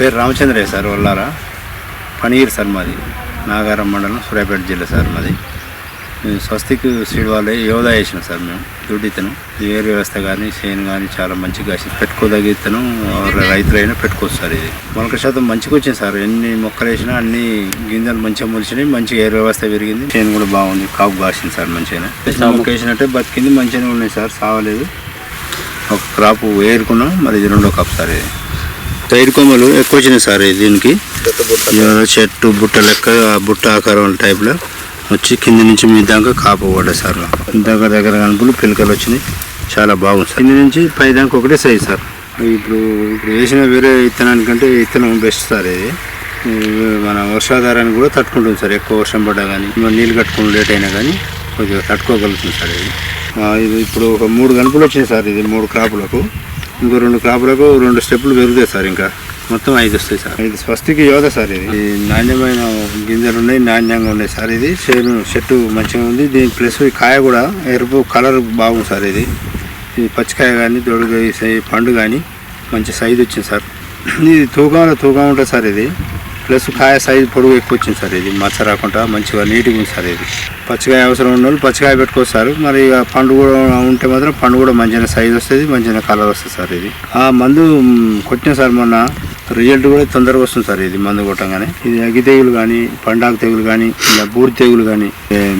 పేరు రామచంద్రయ్య సార్ వల్లారా. పనీర్ సార్ మాది. నాగారం మండలం సూర్యాపేట జిల్లా సార్ మాది. మేము స్వస్తికి సీడ్ వాళ్ళే యోగా వేసినాం సార్ మేము. దుడ్డితను ఏరు వ్యవస్థ కానీ చేను కానీ చాలా మంచిగా వేసింది పెట్టుకోదగితను రైతులైనా పెట్టుకోవచ్చు సార్ ఇది. మొలక శాతం మంచిగా వచ్చింది సార్. ఎన్ని మొక్కలు వేసినా అన్ని గింజలు మంచిగా మొలిచినాయి మంచిగా ఏరు వ్యవస్థ పెరిగింది. చేను కూడా బాగుంది కాపు కాసింది సార్ మంచిగా మొక్క వేసినట్టే బతికింది మంచిగానే ఉన్నాయి సార్. సావలేదు. ఒక క్రాప్ ఏరుకున్నాం మరి ఇది రెండో కాపు సార్ ఇది. సైడ్ కొమ్మలు ఎక్కువ వచ్చినాయి సార్ ఇది దీనికి. చెట్టు బుట్ట లెక్క ఆ బుట్ట ఆకారం టైప్లో వచ్చి కింద నుంచి మీ దాకా కాపు పడ్డాయి సార్. దగ్గర దగ్గర కనుపులు పిలకలు వచ్చినాయి. చాలా బాగుంది సార్. కింద నుంచి పై దాకా ఒకటే సైజ్ సార్. ఇప్పుడు ఇప్పుడు వేసిన వేరే విత్తనానికంటే విత్తనం బెస్ట్ సార్ ఇది. మన వర్షాధారాన్ని కూడా తట్టుకుంటుంది సార్. ఎక్కువ వర్షం పడ్డా కానీ నీళ్ళు కట్టుకుని లేట్ అయినా కానీ కొద్దిగా తట్టుకోగలుగుతుంది సార్ ఇది. ఇది ఇప్పుడు ఒక మూడు గనుపులు వచ్చినాయి సార్ ఇది మూడు క్రాపులకు. ఇంకో రెండు క్రాపులకు రెండు స్టెప్పులు పెరుగుతాయి సార్ ఇంకా. మొత్తం ఐదు వస్తాయి సార్. ఇది స్వస్తికి యోధ సార్ ఇది. నాణ్యమైన గింజలు ఉన్నాయి నాణ్యంగా ఉన్నాయి సార్ ఇది. చేను చెట్టు మంచిగా ఉంది. దీని ప్లస్ ఈ కాయ కూడా ఎరుపు కలర్ బాగుంది సార్ ఇది. ఈ పచ్చికాయ కానీ దొడుగు పండు కానీ మంచి సైజు వచ్చింది సార్. ఇది తూకంలో తూకం ఉంటుంది సార్ ఇది. ప్లస్ కాయ సైజు పొడుగు ఎక్కువ వచ్చింది సార్ ఇది. మచ్చ రాకుండా మంచిగా నీట్గా ఉంది సార్ ఇది. పచ్చికాయ అవసరం ఉన్న వాళ్ళు పచ్చికాయ పెట్టుకొస్తారు. మరి ఇక పండు కూడా ఉంటే మాత్రం పండు కూడా మంచిగా సైజు వస్తుంది మంచిగా కలర్ వస్తుంది సార్ ఇది. ఆ మందు కొట్టిన సార్ మొన్న రిజల్ట్ కూడా తొందరగా వస్తుంది సార్ ఇది మందు కొట్టంగానే. ఇది అగ్గి తెగులు కానీ పండాకు తెగులు కానీ ఇలా బూరి తెగులు కానీ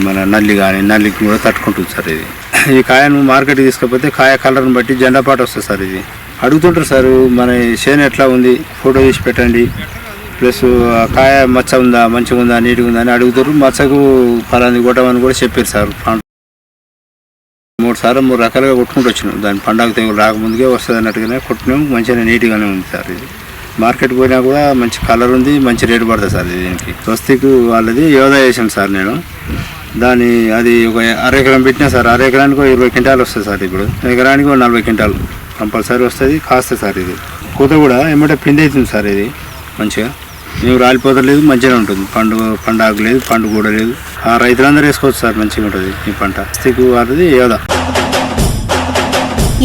మన నల్లి కానీ నల్లికి కూడా తట్టుకుంటుంది సార్ ఇది. ఈ కాయను మార్కెట్కి తీసుకపోతే కాయ కలర్ని బట్టి జెండా పాట వస్తుంది సార్ ఇది. అడుగుతుంటారు సార్ మన చేను ఎట్లా ఉంది? ఫోటో తీసి పెట్టండి. ప్లస్ ఆ కాయ మచ్చ ఉందా మంచిగా ఉందా నీట్గా ఉందా అని అడుగుతారు. మచ్చకు ఫలాంది కొట్టమని కూడా చెప్పారు సార్. మూడు సార్లు మూడు రకాలుగా కొట్టుకుంటూ వచ్చినాం. దాని పండగ తెగులు రాకముందుకే వస్తుంది అన్నట్టుగానే కొట్టినాం. మంచిగా నీట్గానే ఉంది సార్ ఇది. మార్కెట్ పోయినా కూడా మంచి కలర్ ఉంది మంచి రేటు పడుతుంది సార్ ఇది దీనికి. స్వస్తికి వాళ్ళది యోగా చేసాను సార్ నేను. దాని అది ఒక అర ఎకరం పెట్టినా సార్. అర ఎకరానికి ఇరవై క్వింటాలు వస్తుంది సార్ ఇప్పుడు. ఎకరానికి ఒక నలభై క్వింటాలు కంపల్సరీ వస్తుంది కాస్తుంది సార్ ఇది. కూత కూడా ఏమంటే పిండి అవుతుంది సార్ ఇది మంచిగా. మేము రాలిపోతలేదు మంచిగా ఉంటుంది. పండు పండు ఆకు లేదు పండు కూడా లేదు ఆ రైతులందరూ వేసుకోవచ్చు సార్ మంచిగా ఉంటుంది ఈ పంట. స్తిక్ వారిది యోదా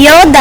యోధ.